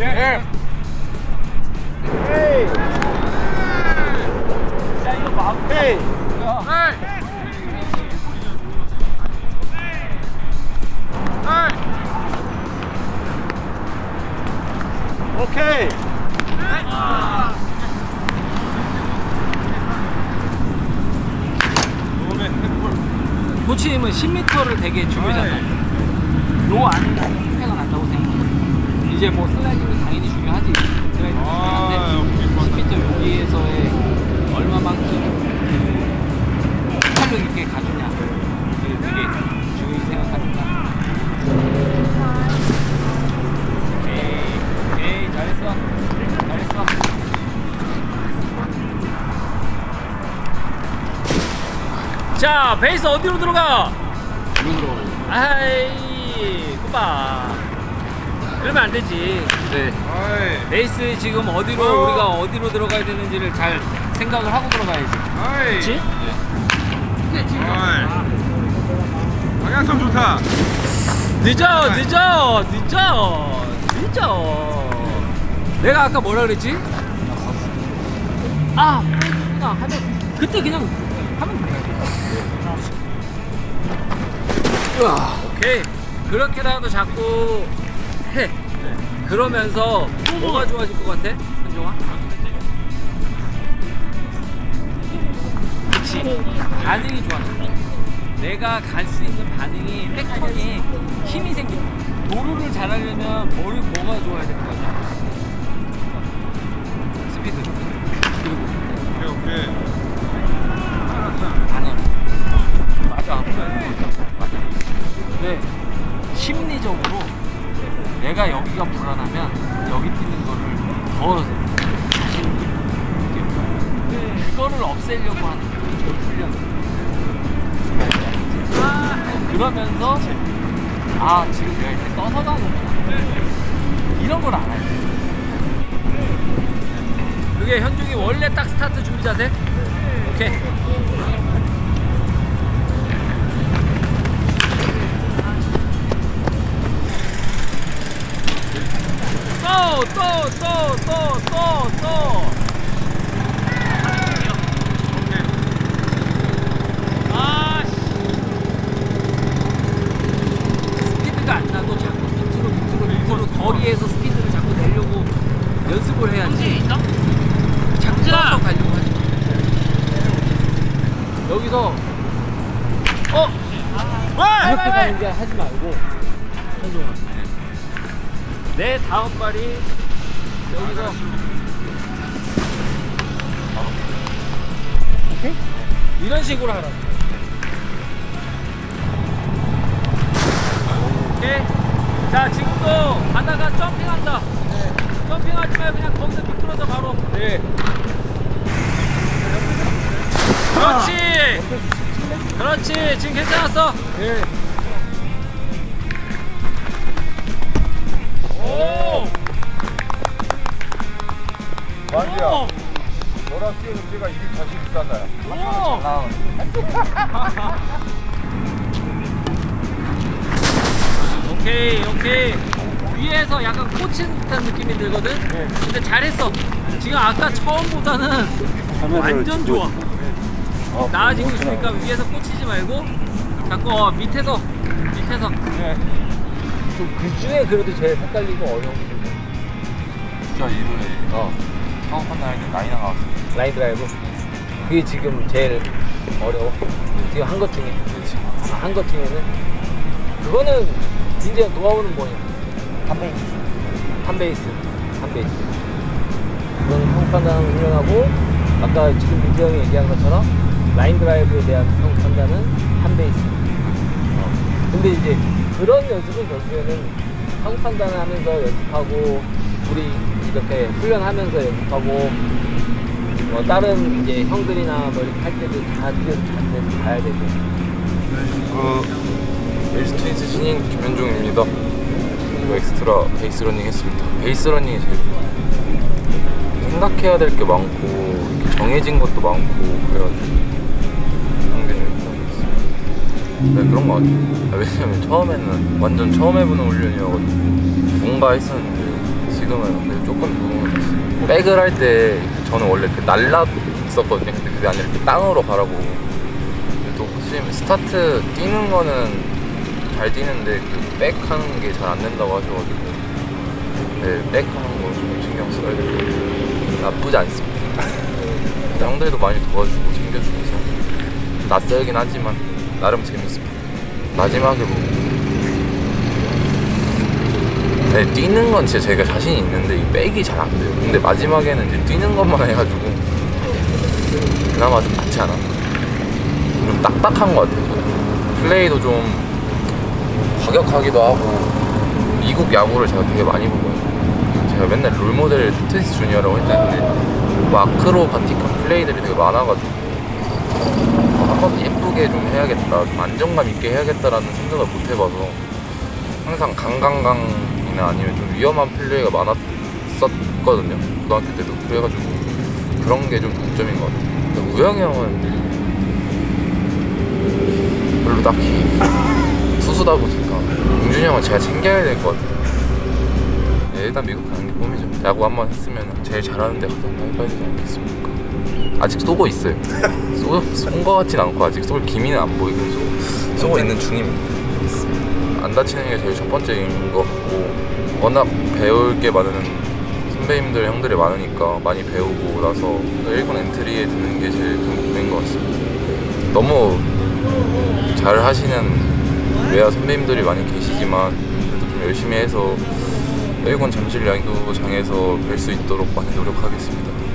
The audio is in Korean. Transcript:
예. 헤이. 헤이. 오케이. 코치님은 10m를 되게 중요하잖아요. 요 안에가 팽팽가 난다고 생각해요. 이제 뭐 슬라이딩이 당연히 중요하지. 슬라이딩 아, 중요한데 10m 여기에서의 얼마만큼 그 탄력 있게 가주냐. 되게 중요히 생각하니까. 오케이, 오케이, 잘했어. 잘했어. 자, 베이스 어디로 들어가? 아이, 그봐. 그러면 안 되지. 네. 아이. 베이스 지금 어디로 어. 우리가 어디로 들어가야 되는지를 잘 생각을 하고 들어가야지. 아이. 그렇지? 아이. 방향성 좋다. 늦어, 늦어, 늦어, 늦어. 내가 아까 뭐라 그랬지? 아, 그냥 하면 그때 그냥 하면 돼. 으아, 오케이. 그렇게라도 자꾸 해. 그러면서 뭐가 좋아질 것 같아, 현종아? 그치. 반응이 좋아. 내가 갈 수 있는 반응이 패턴이 힘이 생겨. 도루를 잘하려면 뭘 뭐가 좋아야 될 것 같냐? 스피드. 그리고 오케이 오케이. 반응. 맞아. 맞아. 근데 심리적으로 내가 여기가 불안하면 여기 뛰는 거를 더 자신 있게 느껴. 그거를 없애려고 하는 그 훈련. 그러면서 아 지금 내가 이렇게 떠서 가는구나 이런 걸 알아야 돼. 그게 현중이 원래 딱 스타트 준비 자세? 오케이. 여기서, 어? 이렇게 가는 게 하지 말고. 내 다음 발이 여기서. 오케이? 이런 식으로 하라고. 오케이? 자 지금도 가다가 점핑한다. 점핑하지 말고 그냥 거기서 미끄러져 바로. 네. 그렇지 지금 괜찮았어 네. 오 만지야. 오! 너랑 뛰는 우리가 이길 자신 있잖아요. 오! 오케이 오케이 위에서 약간 꽂힌 듯한 느낌이 들거든 네. 근데 잘했어 지금 아까 처음보다는 완전 좋아 어, 나아지고 있으니까 위에서 꽂히지 말고 자꾸 어, 밑에서 밑에서. 네. 그 중에 그래도 제일 헷갈리고 어려운 게 진짜 이번에 어, 처음 판단할 때 라이나 나왔어. 라인 드라이브? 그게 지금 제일 어려워. 지금 한 것 중에. 아, 한것 중에는? 그거는 이제 노하우는 뭐냐 한 베이스. 한 베이스. 한 베이스. 그건 형 판단을 훈련하고 아까 지금 민재 형이 얘기한 것처럼 라인 드라이브에 대한 형 판단은 한 베이스 어. 근데 이제 그런 연습은 결국에는 형 판단을 하면서 연습하고 우리 이렇게 훈련하면서 연습하고 뭐 다른 이제 형들이나 뭐 이렇게 할 때도 다 뒤에서 자세히 봐야 되고 그 LG 트윈스 신인 김현종입니다. 그리고 엑스트라 베이스 러닝 했습니다. 베이스 러닝이 제일 생각해야 될 게 많고 정해진 것도 많고 그래가지고 네, 그런 것 같아요. 아, 왜냐면 처음에는 완전 처음 해보는 훈련이어가지고 뭔가 했었는데 지금 지금은 근데 조금 부은 백을 할 때 저는 원래 그 날라 있었거든요. 근데 그게 아니라 이렇게 땅으로 가라고. 근데 또 선생님이 스타트 뛰는 거는 잘 뛰는데 그 백 하는 게 잘 안 된다고 하셔가지고 네, 백 하는 거 좀 신경 써야 같아요. 나쁘지 않습니다. 네, 형들도 많이 도와주고 챙겨주면서 낯설긴 하지만 나름 재밌습니다. 마지막에 뭐 네, 뛰는 건 진짜 제가 자신이 있는데 이 백이 잘 안 돼요. 근데 마지막에는 이제 뛰는 것만 해가지고 그나마 좀 낫지 않아? 좀 딱딱한 것 같아요. 플레이도 좀 과격하기도 하고 미국 야구를 제가 되게 많이 보거든요. 제가 맨날 롤모델 투테스 주니어라고 했는데 마크로 바티칸 플레이들이 되게 많아가지고 한번 예쁘게 좀 해야겠다, 좀 안정감 있게 해야겠다라는 생각을 못 해봐서 항상 강강강이나 아니면 좀 위험한 플레이가 많았었거든요. 고등학교 때도 그래가지고 그런 게 좀 단점인 것 같아요. 우영이 형은 별로 딱히 투수다 보니까 용준이 형은 제가 챙겨야 될 것 같아요. 네, 일단 미국 가는 게 꿈이죠. 야구 한 번 했으면 제일 잘하는 데 가서 한번 해봐야 되지 않겠습니까? 아직 쏘고 있어요. 쏘, 쏜거 같진 않고 아직 쏠 기미는 안 보이고 쏘, 쏘고 있는 중입니다. 안 다치는 게 제일 첫 번째인 것 같고 워낙 배울 게 많은 선배님들 형들이 많으니까 많이 배우고 나서 일본 엔트리에 드는 게 제일 큰 목표인 것 같습니다. 너무 잘 하시는 외야 선배님들이 많이 계시지만 그래도 좀 열심히 해서 일본 잠실 야구장에서 뵐 수 있도록 많이 노력하겠습니다.